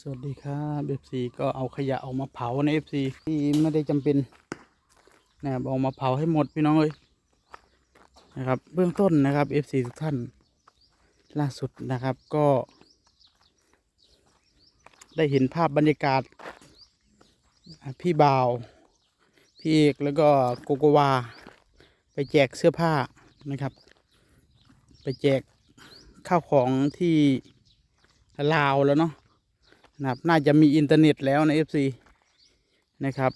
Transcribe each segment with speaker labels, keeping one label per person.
Speaker 1: สวัสดีครับเอฟซีก็เอาขยะออกมาเผาในเอฟซีที่ไม่ได้จำเป็นนะครับเอามาเผาให้หมดพี่น้องเลยนะครับ เบื้องต้นนะครับเอฟซีทุกท่านล่าสุดนะครับก็ ได้เห็นภาพบรรยากาศ พี่บ่าว พี่เอกแล้วก็โกโกวา ไปแจกเสื้อผ้านะครับ ไปแจกข้าวของที่ลาวแล้วเนาะ นะครับ น่าจะมีอินเทอร์เน็ตแล้วใน FC นะครับ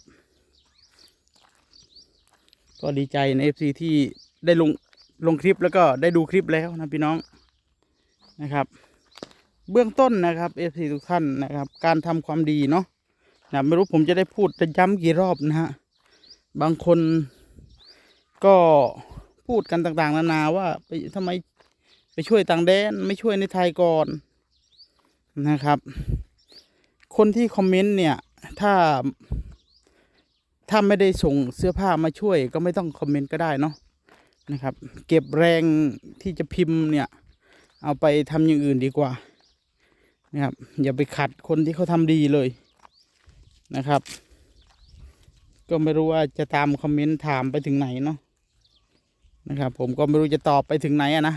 Speaker 1: ก็ดีใจใน FC ที่ได้ลงลงคลิปแล้วก็ได้ดูคลิปแล้วนะพี่น้องนะครับ เบื้องต้นนะครับ FC ทุกท่านนะครับ การทำความดีเนาะนะไม่รู้ผมจะได้พูดจะย้ำกี่รอบนะฮะบางคนก็พูดกันต่าง ๆ นานาว่าไปทำไมไปช่วยต่างแดนไม่ช่วยในไทยก่อนนะครับ คนที่คอมเมนต์เนี่ย ถ้า ถ้าไม่ได้ส่งเสื้อผ้ามาช่วย ก็ไม่ต้องคอมเมนต์ก็ได้เนาะนะครับ เก็บแรงที่จะพิมพ์เนี่ย เอาไปทำอย่างอื่นดีกว่านะครับ อย่าไปขัดคนที่เขาทำดีเลยนะครับ ก็ไม่รู้ว่าจะตามคอมเมนต์ถามไปถึงไหนเนาะนะครับ ผมก็ไม่รู้จะตอบไปถึงไหนอะนะ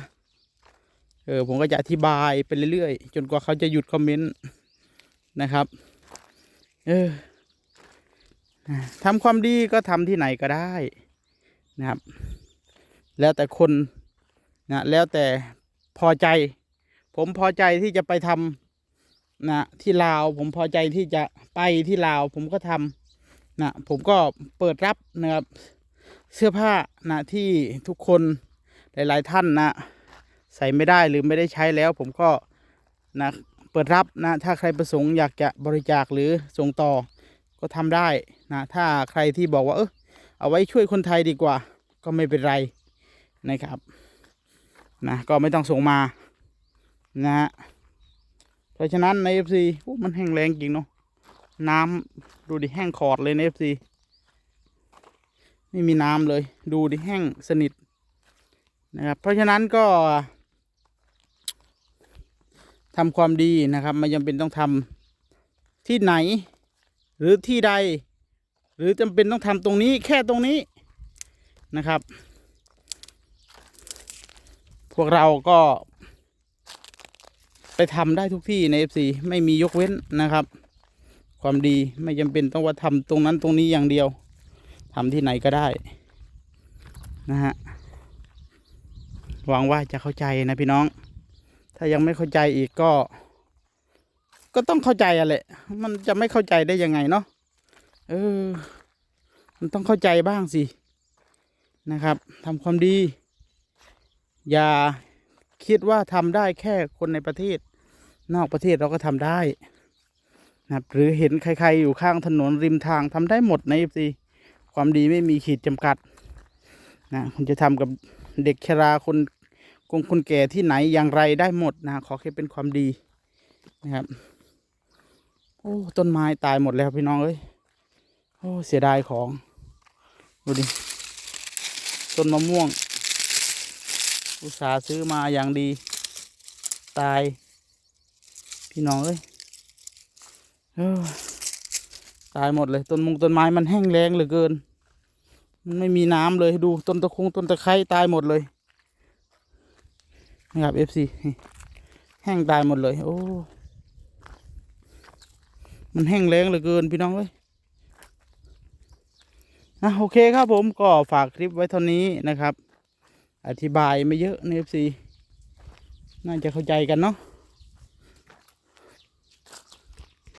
Speaker 1: เออผมก็จะอธิบายไปเรื่อยๆ จนกว่าเขาจะหยุดคอมเมนต์ นะครับเออทำความดีก็ทำที่ไหนก็ได้นะครับ แล้วแต่คนนะแล้วแต่พอใจ ผมพอใจที่จะไปทำนะที่ลาว ผมพอใจที่จะไปที่ลาว ผมก็ทำนะผมก็เปิดรับนะครับเสื้อผ้านะที่ทุกคนหลาย ๆ ท่านนะใส่ไม่ได้หรือไม่ได้ใช้แล้ว ผมก็นะ เปิดรับนะ ถ้าใครประสงค์อยากจะบริจาคหรือส่งต่อก็ทำได้นะ ถ้าใครที่บอกว่าเออเอาไว้ช่วยคนไทยดีกว่า ก็ไม่เป็นไรนะครับนะก็ไม่ต้องส่งมานะฮะเพราะฉะนั้นใน FC อู้มันแห้งแรงจริงเนาะน้ำดูดิแห้งขอดเลยใน FC ไม่มีน้ำเลย ดูดิแห้งสนิทนะครับเพราะฉะนั้นก็ ทำความดีนะครับไม่จำเป็นต้องทำที่ไหน หรือที่ใด หรือจำเป็นต้องทำตรงนี้แค่ตรงนี้นะครับ พวกเราก็ ไปทำได้ทุกที่ใน FC ไม่มียกเว้นนะครับ ความดีไม่จำเป็นต้องว่าทำตรงนั้นตรงนี้อย่างเดียวทำที่ไหนก็ได้นะฮะหวังว่าจะเข้าใจนะพี่น้อง ถ้ายังไม่เข้าใจอีกก็ ก็ต้องเข้าใจอะแหละมันจะไม่เข้าใจได้ยังไงเนาะเออ มันต้องเข้าใจบ้างสินะครับทำความดี อย่าคิดว่าทำได้แค่คนในประเทศ นอกประเทศเราก็ทำได้นะครับหรือเห็นใครๆอยู่ข้างถนนริมทางทำได้หมดในสิความดีไม่มีขีดจำกัดนะคุณจะทำกับเด็กชราคน งคนแก่ที่ไหนอย่างไรได้หมดนะขอแค่เป็นความดีนะครับโอ้ต้นไม้ตายหมดแล้วพี่น้องเอ้ยโอ้เสียดายของดูดิต้นมะม่วง อุตสาห์ซื้อมาอย่างดี ตาย พี่น้องเอ้ยตายหมดเลยต้นมุงต้นไม้มันแห้งแล้งเหลือเกิน มันไม่มีน้ำเลยดูต้นตะคงต้นตะไคร้ตายหมดเลย นะครับ FC แห้งตายหมดเลย โอ้ มันแห้งแรงเหลือเกินพี่น้องเอ้ยนะโอเคครับผมก็ฝากคลิปไว้เท่านี้นะครับ อธิบายไม่เยอะใน FC น่าจะเข้าใจกันเนาะ